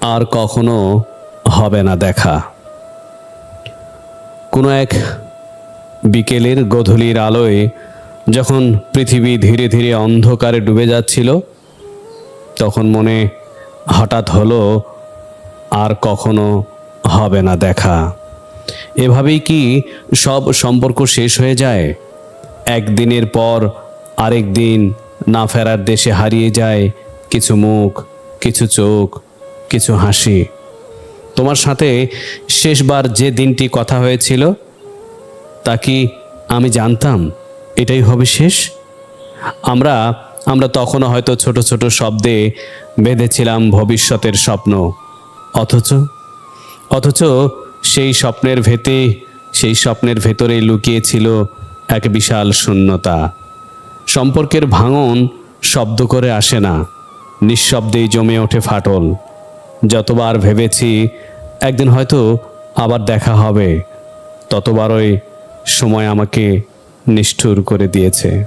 আর কখনো হবে না দেখা। কোনো এক বিকেলের গধূলির আলোয় যখন পৃথিবী ধীরে ধীরে অন্ধকারে ডুবে যাচ্ছিল, তখন মনে হঠাৎ হলো, আর কখনো হবে না দেখা। এভাবেই কি সব সম্পর্ক শেষ হয়ে যায়? একদিনের পর আরেক দিন না ফেরার দেশে হারিয়ে যায় কিছু মুখ, কিছু চোখ কিছু হাসি। তোমার সাথে শেষবার যে দিনটি কথা হয়েছিল, তা কি আমি জানতাম? এটাই হবে শেষ? আমরা আমরা তখনও হয়তো ছোট ছোট শব্দে বেঁধেছিলাম ভবিষ্যতের স্বপ্ন। অথচ অথচ সেই স্বপ্নের ভেতে, সেই স্বপ্নের ভেতরেই লুকিয়েছিল এক বিশাল শূন্যতা। সম্পর্কের ভাঙন শব্দ করে আসে না। নিঃশব্দেই জমে ওঠে ফাটল। যতবার ভেবেছি একদিন হয়তো আবার দেখা হবে, ততবারই সময় আমাকে নিষ্ঠুর করে দিয়েছে।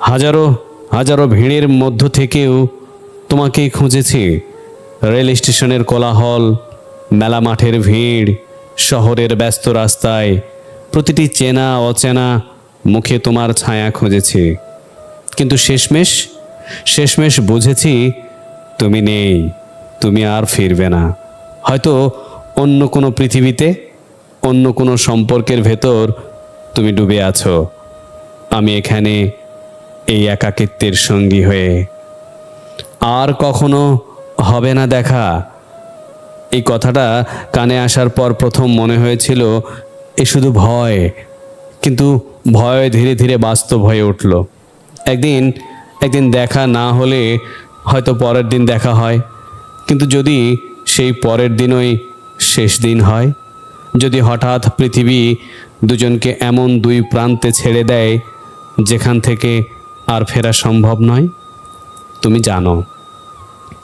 হাজারো হাজারো ভিড়ের মধ্য থেকেও তোমাকেই খুঁজেছি। রেল স্টেশনের কোলাহল, মেলা মাঠের ভিড়, শহরের ব্যস্ত রাস্তায় প্রতিটি চেনা অচেনা মুখে তোমার ছায়া খুঁজেছি। কিন্তু শেষমেশ শেষমেশ বুঝেছি তুমি নেই। তুমি আর ফিরবে না। হয়তো অন্য কোনো পৃথিবীতে, অন্য কোনো সম্পর্কের ভেতর তুমি ডুবে আছো। আমি এখানে এই একাকিত্বের সঙ্গী হয়ে। আর কখনো হবে না দেখা। এই কথাটা কানে আসার পর প্রথম মনে হয়েছিল, এ শুধু ভয়, কিন্তু ভয় ধীরে ধীরে বাস্তব হয়ে উঠল। একদিন একদিন দেখা না হলে হয়তো পরের দিন দেখা হয়। কিন্তু যদি সেই পরের দিনই শেষ দিন হয়, যদি হঠাৎ পৃথিবী দুজনকে এমন দুই প্রান্তে ছেড়ে দেয়, যেখান থেকে আর ফেরা সম্ভব নয়? তুমি জানো।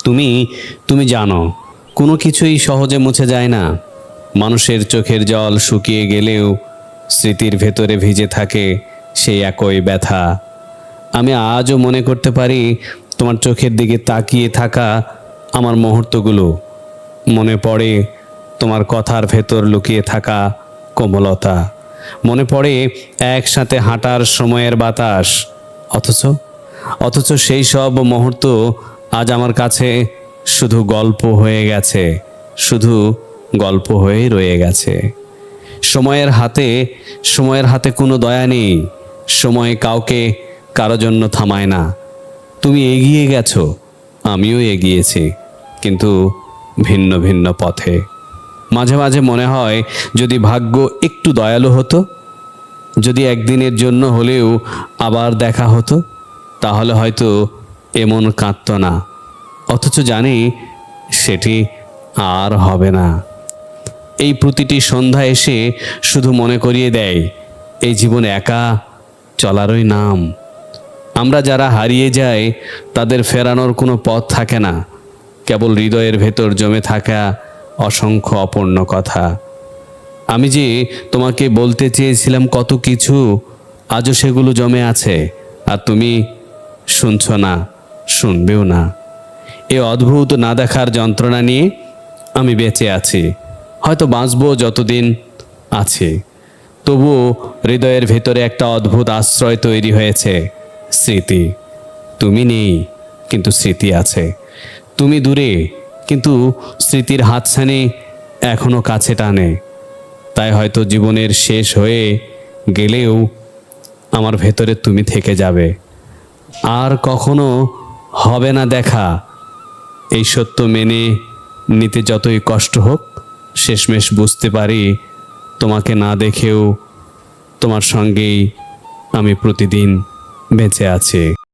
তুমি তুমি জানো, কোনো কিছুই সহজে মুছে যায় না। মানুষের চোখের জল শুকিয়ে গেলেও স্মৃতির ভেতরে ভিজে থাকে সেই একই ব্যথা। আমি আজও মনে করতে পারি, তোমার চোখের দিকে তাকিয়ে থাকা আমার মুহূর্তগুলো মনে পড়ে তোমার কথার ভেতর লুকিয়ে থাকা কোমলতা। মনে পড়ে একসাথে হাঁটার সময়ের বাতাস। অথচ অথচ সেই সব মুহূর্ত আজ আমার কাছে শুধু গল্প হয়ে গেছে, শুধু গল্প হয়ে রয়ে গেছে। সময়ের হাতে সময়ের হাতে কোনো দয়া নেই, সময় কাউকে, কারও জন্য থামায় না। তুমি এগিয়ে গেছো, আমিও এগিয়েছি। কিন্তু ভিন্ন ভিন্ন পথে। মাঝে মাঝে মনে হয় যদি ভাগ্য একটু দয়ালু হতো, যদি একদিনের জন্য হলেও আবার দেখা হতো, তাহলে হয়তো এমন কাঁদত না। অথচ জানি সেটি আর হবে না। এই প্রতিটি সন্ধ্যা এসে শুধু মনে করিয়ে দেয়, এই জীবন একা চলারই নাম। আমরা যারা হারিয়ে যাই, তাদের ফেরানোর কোনো পথ থাকে না। কেবল হৃদয়ের ভেতর জমে থাকা অসংখ্য অপূর্ণ কথা। আমি যে তোমাকে বলতে চেয়েছিলাম কত কিছু, আজও সেগুলো জমে আছে, আর তুমি শুনছ না, শুনবেও না। এ অদ্ভুত না দেখার যন্ত্রণা নিয়ে আমি বেঁচে আছি, হয়তো বাঁচবো যতদিন আছি। তবুও হৃদয়ের ভেতরে একটা অদ্ভুত আশ্রয় তৈরি হয়েছে, স্মৃতি। তুমি নেই, কিন্তু স্মৃতি আছে। তুমি দূরে, কিন্তু স্মৃতির হাতছানি এখনও কাছে টানে। তাই হয়তো জীবনের শেষ হয়ে গেলেও আমার ভেতরে তুমি থেকে যাবে। আর কখনো হবে না দেখা। এই সত্য মেনে নিতে যতই কষ্ট হোক, শেষমেশ বুঝতে পারি তোমাকে না দেখেও তোমার সঙ্গেই আমি প্রতিদিন বেঁচে আছি।